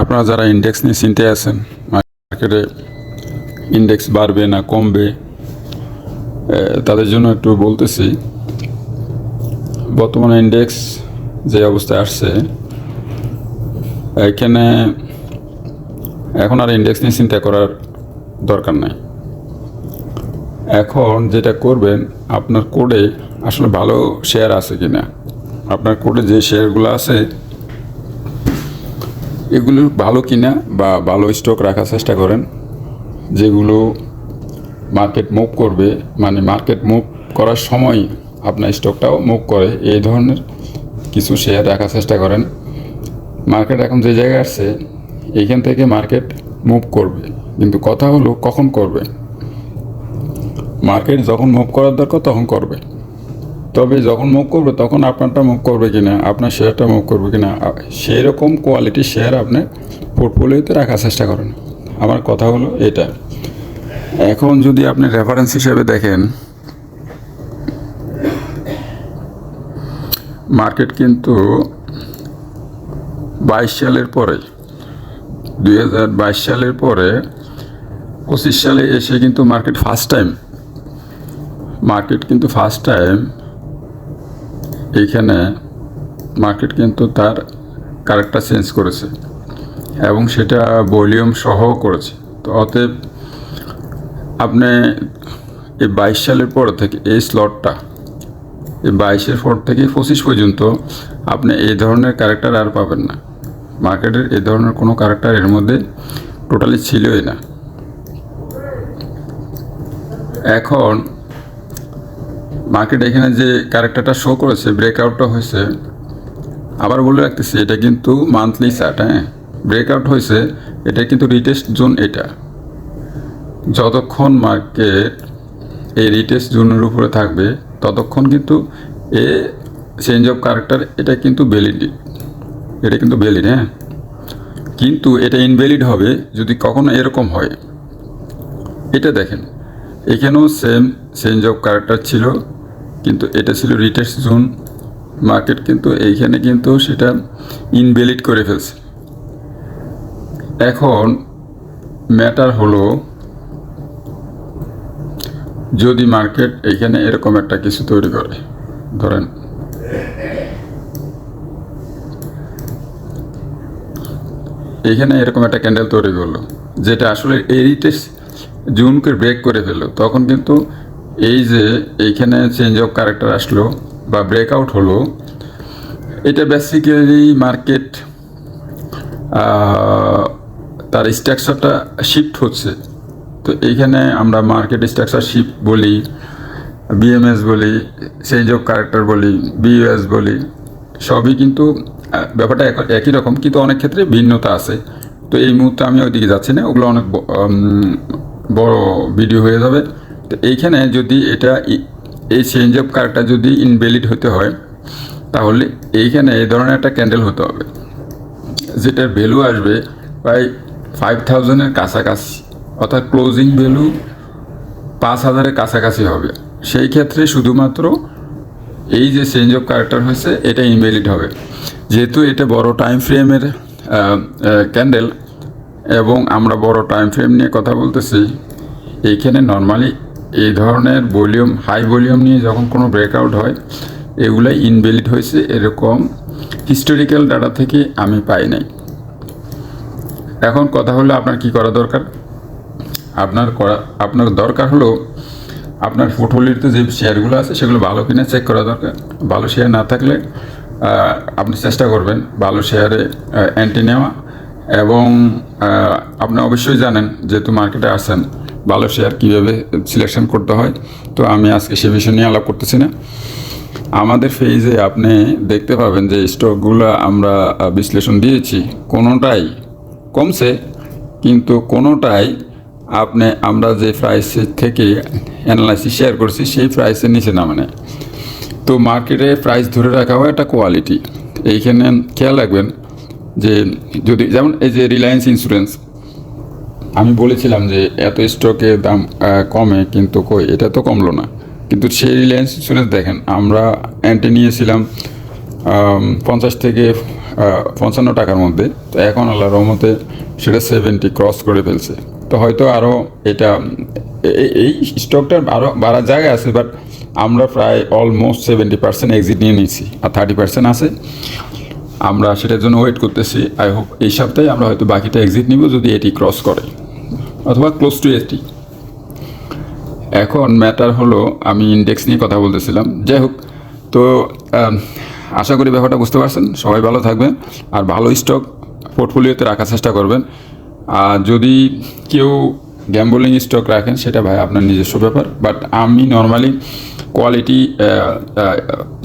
আপনারা যারা ইন্ডেক্স নিয়ে চিন্তায় আছেন মার্কেটে ইন্ডেক্স বাড়বে না, কমবে তাদের জন্য একটু বলতেছি, বর্তমানে ইন্ডেক্স যে অবস্থায় আসছে, এখানে এখন আর ইন্ডেক্স নিয়ে চিন্তা করার দরকার নাই। এখন যেটা করবেন, আপনার কোডে আসলে ভালো শেয়ার আছে কি না আপনার কোডে যে শেয়ারগুলো আছে এগুলো ভালো কিনা বা ভালো স্টক রাখার চেষ্টা করেন, যেগুলো মার্কেট মুভ করবে মানে মার্কেট মুভ করার সময় আপনার স্টকটাও মুভ করে, এই ধরনের কিছু শেয়ার রাখার চেষ্টা করেন। মার্কেট এখন যে জায়গায় আসছে এইখান থেকে মার্কেট মুভ করবে, কিন্তু কথা হলো কখন করবে? মার্কেট যখন মুভ করার দরকার তখন করবে। তবে যখন মুভ করবে, তখন আপনারটা মুভ করবে কিনা, আপনার শেয়ারটা মুভ করবে কিনা সেই রকম কোয়ালিটির শেয়ার আপনি পোর্টফোলিওতে রাখার চেষ্টা করেন। আমার কথা হলো এটা। এখন যদি আপনি রেফারেন্স হিসেবে দেখেন মার্কেট কিন্তু বাইশ সালের পরে, দুই হাজার বাইশ সালের পরে, পঁচিশ সালে এসে কিন্তু মার্কেট ফার্স্ট টাইম মার্কেট কিন্তু ফার্স্ট টাইম এইখানে মার্কেট কিন্তু তার কারেক্টার চেঞ্জ করেছে এবং সেটা ভলিউম সহ করেছে। তো অতএব আপনি এই বাইশ সালের পর থেকে এই স্লটটা এই বাইশের পর থেকে পঁচিশ পর্যন্ত আপনি এই ধরনের ক্যারেক্টার আর পাবেন না। মার্কেটের এই ধরনের কোনো ক্যারেক্টার এর মধ্যে টোটালি ছিলই না। এখন মার্কেট এখানে যে ক্যারেক্টারটা শো করেছে ব্রেকআউটটা হয়েছে, আবার বলে রাখতেছি, এটা কিন্তু মান্থলি চার্ট হ্যাঁ? ব্রেকআউট হয়েছে, এটা কিন্তু রিটেস্ট জোন এটা। যতক্ষণ মার্কেট এই রিটেস্ট জোনের উপরে থাকবে, ততক্ষণ কিন্তু এ চেঞ্জ অফ ক্যারেক্টার এটা কিন্তু ভ্যালিড এটা কিন্তু ভ্যালিড হ্যাঁ? কিন্তু এটা ইনভ্যালিড হবে যদি কখনো এরকম হয়। এটা দেখেন, এখানেও সেম চেঞ্জ অফ ক্যারেক্টার ছিল কিন্তু এটা ছিল রিটেস্ট জোন মার্কেট কিন্তু এইখানে কিন্তু সেটা ইনভ্যালিড করে ফেলছে। এখন ম্যাটার হলো যদি মার্কেট এইখানে এরকম একটা কিছু তৈরি করে, ধরেন এখানে এরকম একটা ক্যান্ডেল তৈরি করল, যেটা আসলে এরিটেস জুনকে ব্রেক করে ফেলল, তখন কিন্তু এই যে এইখানে চেঞ্জ অফ ক্যারেক্টার আসলো বা ব্রেকআউট হলো, এটা বেসিক্যালি মার্কেট তার স্ট্রাকচারটা শিফট হচ্ছে। তো এইখানে আমরা মার্কেট স্ট্রাকচার শিফট বলি বিএমএস বলি চেঞ্জ অফ ক্যারেক্টার বলি বিইউএস বলি, সবই কিন্তু ব্যাপারটা একই রকম, কিন্তু অনেক ক্ষেত্রে ভিন্নতা আছে। তো এই মুহূর্তে আমি ওইদিকে যাচ্ছি না, ওগুলো অনেক বড় ভিডিও হয়ে যাবে। তো এইখানে যদি এটা এই চেঞ্জ অফ ক্যারেক্টার যদি ইনভ্যালিড হতে হয়, তাহলে এইখানে এই ধরনের একটা ক্যান্ডেল হতে হবে। যেটার ভ্যালু আসবে প্রায় ফাইভ থাউজেন্ডের কাছাকাছি, অর্থাৎ ক্লোজিং ভ্যালু পাঁচ হাজারের কাছাকাছি হবে। সেই ক্ষেত্রে শুধুমাত্র এই যে চেঞ্জ অফ ক্যারেক্টার হয়েছে, এটা ইনভ্যালিড হবে। যেহেতু এটা বড় টাইম ফ্রেমের ক্যান্ডেল এবং আমরা বড় টাইম ফ্রেম নিয়ে কথা বলতেছি, এইখানে নর্মালি এই ধরনের ভলিউম হাই ভলিউম নিয়ে যখন কোনো ব্রেকআউট হয়, এগুলাই ইনভ্যালিড হয়েছে এরকম হিস্টোরিক্যাল ডাটা থেকে আমি পাই নাই। এখন কথা হলো আপনার কি করা দরকার? আপনার করা, আপনার দরকার হলো আপনার পোর্টফোলিওতে যে শেয়ারগুলো আছে সেগুলো ভালো কিনা চেক করা দরকার। ভালো শেয়ার না থাকলে আপনি চেষ্টা করবেন ভালো শেয়ারে অ্যান্টি নেওয়া। এবং আপনি অবশ্যই জানেন যেহেতু মার্কেটে আসেন ভালো শেয়ার কীভাবে সিলেকশন করতে হয়, তো আমি আজকে সে বিষয় নিয়ে আলাপ করতেছি না। আমাদের ফেজে আপনি দেখতে পাবেন যে স্টকগুলো আমরা বিশ্লেষণ দিয়েছি, কোনোটাই কমছে, কিন্তু কোনোটাই আপনি, আমরা যে প্রাইসের থেকে অ্যানালাইসিস শেয়ার করছি, সেই প্রাইসের নিচে নামে নেয় তো মার্কেটে প্রাইস ধরে রাখা হয় একটা কোয়ালিটি এইখানে খেয়াল রাখবেন যে যদি, যেমন এই যে রিলায়েন্স ইন্স্যুরেন্স আমি বলেছিলাম যে এত স্টকে দাম কমে কিন্তু কই, এটা তো কমলো না। কিন্তু সেই রিলায়েন্স ইন্স্যুরেন্স দেখেন, আমরা অ্যান্টি নিয়েছিলাম পঞ্চাশ থেকে পঞ্চান্ন টাকার মধ্যে। তো এখন আল্লাহ রহমতে সেটা সেভেন্টি ক্রস করে ফেলছে। তো হয়তো আরও এটা এই স্টকটার আরও বাড়ার জায়গা আছে বাট আমরা প্রায় অলমোস্ট সেভেন্টি পার্সেন্ট এক্সিট নিয়ে নিয়েছি, আর থার্টি পার্সেন্ট আছে। আমরা সেটার জন্য ওয়েট করতেছি। আই হোপ এই সপ্তাহে আমরা হয়তো বাকিটা এক্সিট নিব যদি এটি ক্রস করে। অথবা ক্লোজ টু এটি এখন ম্যাটার হলো, আমি ইন্ডেক্স নিয়ে কথা বলতেছিলাম। যাই হোক, তো আশা করি ব্যাপারটা বুঝতে পারছেন। সবাই ভালো থাকবেন আর ভালো স্টক পোর্টফোলিওতে রাখার চেষ্টা করবেন। আর যদি কেউ গ্যাম্বলিং স্টক রাখেন, সেটা ভাই আপনার নিজস্ব ব্যাপার। বাট আমি নর্মালি কোয়ালিটি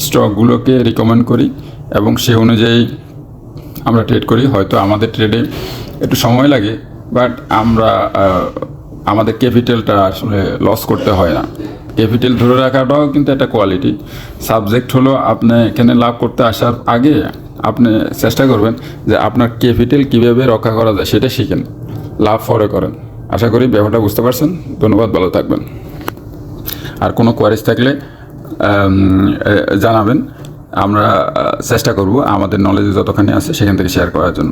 স্টকগুলোকে রিকমেন্ড করি এবং সে অনুযায়ী আমরা ট্রেড করি। হয়তো আমাদের ট্রেডে একটু সময় লাগে বাট আমরা আমাদের ক্যাপিটালটা আসলে লস করতে হয় না। ক্যাপিটাল ধরে রাখাটাও কিন্তু একটা কোয়ালিটি সাবজেক্ট হলো আপনি এখানে লাভ করতে আসার আগে আপনি চেষ্টা করবেন যে আপনার ক্যাপিটাল কীভাবে রক্ষা করা যায়, সেটা শিখেন। লাভ পরে করেন। আশা করি ব্যাপারটা বুঝতে পারছেন। ধন্যবাদ, ভালো থাকবেন। আর কোনো কোয়ারিজ থাকলে জানাবেন। আমরা চেষ্টা করব আমাদের নলেজে যতখানি আছে সেখান থেকে শেয়ার করার জন্য।